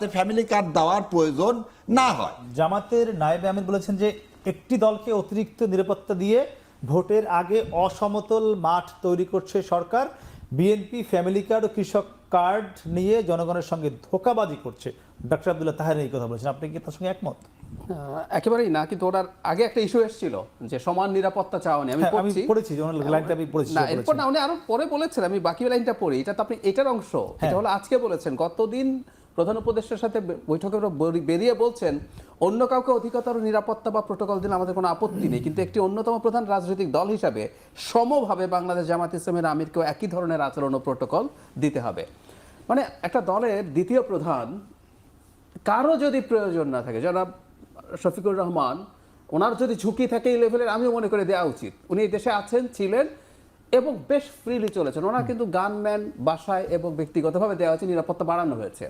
যাতে family card দেওয়ার প্রয়োজন না হয়। জামাতের নায়েব আহমেদ বলেছেন যে একটি দলকে অতিরিক্ত নিরাপত্তা দিয়ে ভোটের আগে অসমতল মাঠ তৈরি করছে সরকার। বিএনপি ফ্যামিলি কার্ড ও কৃষক কার্ড নিয়ে জনগণের সঙ্গে ধোকাবাজি করছে। ডক্টর আব্দুল্লাহ তাহের এই কথা বলেছেন। আপনি কি তার সঙ্গে একমত? একেবারেই না কিন্তু ওনার আগে একটা ইস্যু এসেছিল যে সমান নিরাপত্তা চাওয়া নিয়ে আমি হ্যাঁ, পড়ছি। পড়েছি লাইনটা আমি পড়েছি না এরপর না উনি আরও পরে বলেছেন আমি বাকি লাইনটা পড়ি এটা তো আপনি এটার অংশ হ্যাঁ। এটা হলো আজকে বলেছেন গতদিন প্রধান উপদেষ্টার সাথে বৈঠকে বেরিয়ে বলছেন, অন্য কাউকে অধিকতর নিরাপত্তা বা প্রোটোকল দিলে আমাদের কোনো আপত্তি নেই। কিন্তু একটি অন্যতম প্রধান রাজনৈতিক দল হিসাবে সমভাবে বাংলাদেশ জামাত ইসলামের আমিরকেও একই ধরনের আচরণ ও প্রোটোকল দিতে হবে। মানে একটা দলের দ্বিতীয় প্রধান, কারও যদি প্রয়োজন না থাকে, জনাব শফিকুর রহমান, ওনার যদি ঝুঁকি থাকে এই লেভেলের আমিও মনে করে দেওয়া উচিত। উনি এই দেশে আছেন, ছিলেন এবং বেশ ফ্রিলি চলেছেন। ওনার কিন্তু গানম্যান বাসায় এবং ব্যক্তিগতভাবে দেওয়া হয়েছে, নিরাপত্তা বাড়ানো হয়েছে।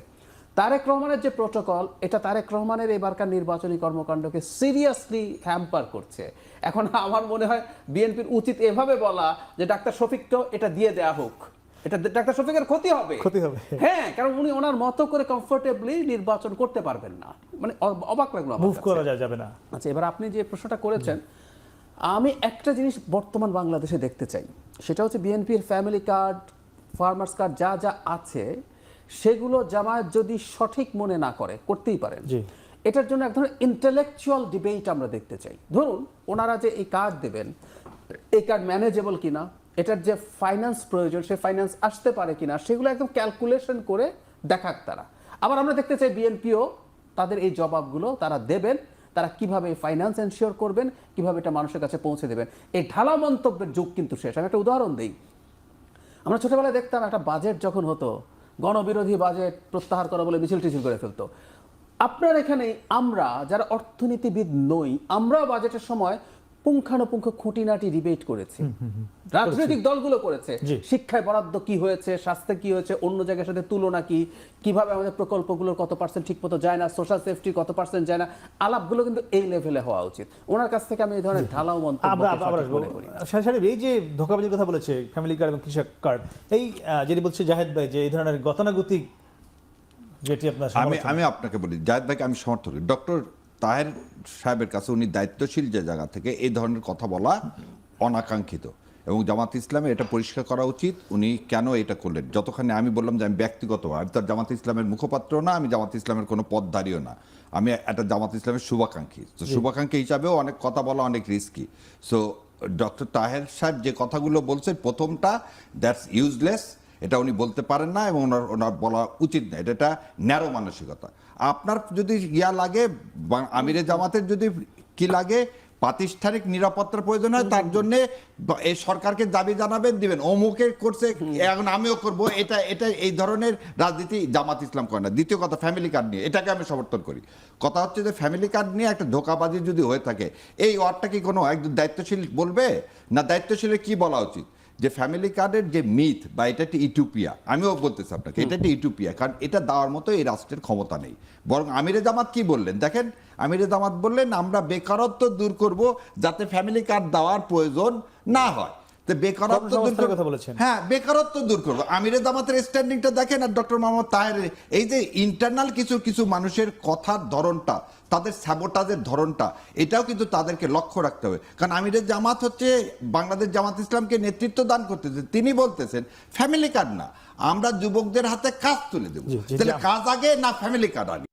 তারেক রহমানের যে প্রোটোকল এটা তারেক রহমানের এবারকার নির্বাচনী কর্মকাণ্ডকে সিরিয়াসলি হ্যাম্পার করছে। এখন আমার মনে হয় বিএনপির উচিত এভাবে বলা যে ডাক্তার শফিককে এটা দিয়ে দেয়া হোক। এটা ডাক্তার শফিকের ক্ষতি হবে। ক্ষতি হবে। হ্যাঁ কারণ উনি ওনার মতো করে কমফোর্টেবলি নির্বাচন করতে পারবেন না। মানে অবাক লাগল মুভ করা যায় যাবে না। আচ্ছা এবার আপনি যে প্রশ্নটা করেছেন আমি একটা জিনিস বর্তমান বাংলাদেশে দেখতে চাই। সেটা হচ্ছে বিএনপির ফ্যামিলি কার্ড ফার্মার্স কার্ড যা যা আছে সেগুলো জামায়াত যদি সঠিক মনে না করে করতেই পারেন। এটার জন্য এক ধরনের ইন্টেলেকচুয়াল ডিবেট আমরা দেখতে চাই। ধরুন ওনারা যে এই কার্ড দেবেন এই কার্ড ম্যানেজেবল কিনা এটার যে ফাইন্যান্স প্রয়োজন সে ফাইন্যান্স আসতে পারে কিনা সেগুলো একদম ক্যালকুলেশন করে দেখাক তারা। আবার আমরা দেখতে চাই বিএনপিও তাদের এই জবাবগুলো তারা দেবেন তারা কীভাবে ফাইন্যান্স এনশিওর করবেন কীভাবে এটা মানুষের কাছে পৌঁছে দেবেন। এই ঢালা মন্তব্যের যুগ কিন্তু শেষ। আমি একটা উদাহরণ দিই। আমরা ছোটবেলায় দেখতাম একটা বাজেট যখন হতো গণবিরোধী বাজেট প্রত্যাহার করা বলে মিছিল টিছিল করে ফেলতো। আপনার এখানে আমরা যারা অর্থনীতিবিদ নই আমরা বাজেটের সময় পুঙ্খানুপুঙ্খ খুঁটিনাটি ডিবেট করেছি। রাজনৈতিক দলগুলো করেছে। শিক্ষায় বরাদ্দ কি হয়েছে স্বাস্থ্যে কি হয়েছে অন্য জায়গার সাথে তুলনা কি কীভাবে আমাদের প্রকল্পগুলোর কত পার্সেন্ট ঠিক মতো যায় না সোশ্যাল সেফটি কত পার্সেন্ট যায় না আলাপগুলো কিন্তু এই লেভেলে হওয়া উচিত। ওনার কাছ থেকে আমি এই ধরনের ঢালাও মন্তব্য মনে এই যে ধোকাবাজির কথা বলেছে ফ্যামিলি কার্ড এবং কৃষক কার্ড এই আহ, যেটি বলছে জাহেদ ভাই যে এই ধরনের গতানুগতিক যেটি আপনার আমি আমি আপনাকে বলি জায়দ ভাইকে আমি সমর্থন করি। ডক্টর তাহের সাহেবের কাছে উনি দায়িত্বশীল যে জায়গা থেকে এই ধরনের কথা বলা অনাকাঙ্ক্ষিত। এবং জামাত ইসলামে এটা পরিষ্কার করা উচিত। উনি কেন এটা করলেন? যতখানি আমি বললাম যে আমি ব্যক্তিগত আমি তো জামাত ইসলামের মুখপাত্র না আমি জামাত ইসলামের কোনো পদধারীও না। আমি একটা জামাত ইসলামের শুভাকাঙ্ক্ষী। তো শুভাকাঙ্ক্ষী হিসাবেও অনেক কথা বলা অনেক রিস্কি সো ডক্টর তাহের সাহেব যে কথাগুলো বলছেন প্রথমটা দ্যাটস ইউজলেস এটা উনি বলতে পারেন না এবং ওনার ওনার বলা উচিত না। এটা একটা ন্যারো মানসিকতা। আপনার যদি ইয়া লাগে আমিরে জামাতের যদি কি লাগে, প্রাতিষ্ঠানিক নিরাপত্তার প্রয়োজন হয়, তার জন্য এই সরকারকে দাবি জানাবেন, দিবেন। অমুকে করছে, এখন আমিও করব। এটা এটা এই ধরনের রাজনীতি জামাত ইসলাম করে না। দ্বিতীয় কথা ফ্যামিলি কার্ড নিয়ে। এটাকে আমি সমর্থন করি। কথা হচ্ছে যে ফ্যামিলি কার্ড নিয়ে একটা ধোকাবাজি যদি হয়ে থাকে, এই ওয়ার্ডটা কি কোনো একজন দায়িত্বশীল বলবে? না, দায়িত্বশীলের কি বলা উচিত? যে ফ্যামিলি কার্ডের যে মিথ বা এটা একটি ইটুপিয়া আমিও বলতেছি আপনাকে এটা একটি ইটুপিয়া কারণ এটা দেওয়ার মতো এই রাষ্ট্রের ক্ষমতা নেই। বরং আমিরে জামাত কি বললেন? দেখেন আমিরে জামাত বললেন আমরা বেকারত্ব দূর করব যাতে ফ্যামিলি কার্ড দেওয়ার প্রয়োজন না হয়। বেকারত্ব দূর কর্মসংস্থানের কথা বলেছেন। হ্যাঁ বেকারত্ব দূর করব। আমিরে জামাতের স্ট্যান্ডিংটা দেখেন আর ডক্টর মোহাম্মদ তাহের এই যে ইন্টারনাল কিছু কিছু মানুষের কথার ধরনটা তাদের স্যাবোটাজের ধরনটা এটাও কিন্তু তাদেরকে লক্ষ্য রাখতে হবে। কারণ আমিরের জামাত হচ্ছে বাংলাদেশ জামাত ইসলামকে নেতৃত্ব দান করতেছে। তিনি বলতেছেন ফ্যামিলি কার্ড না আমরা যুবকদের হাতে কাজ তুলে দেবো। তাহলে কাজ আগে না ফ্যামিলি কার্ড আগে?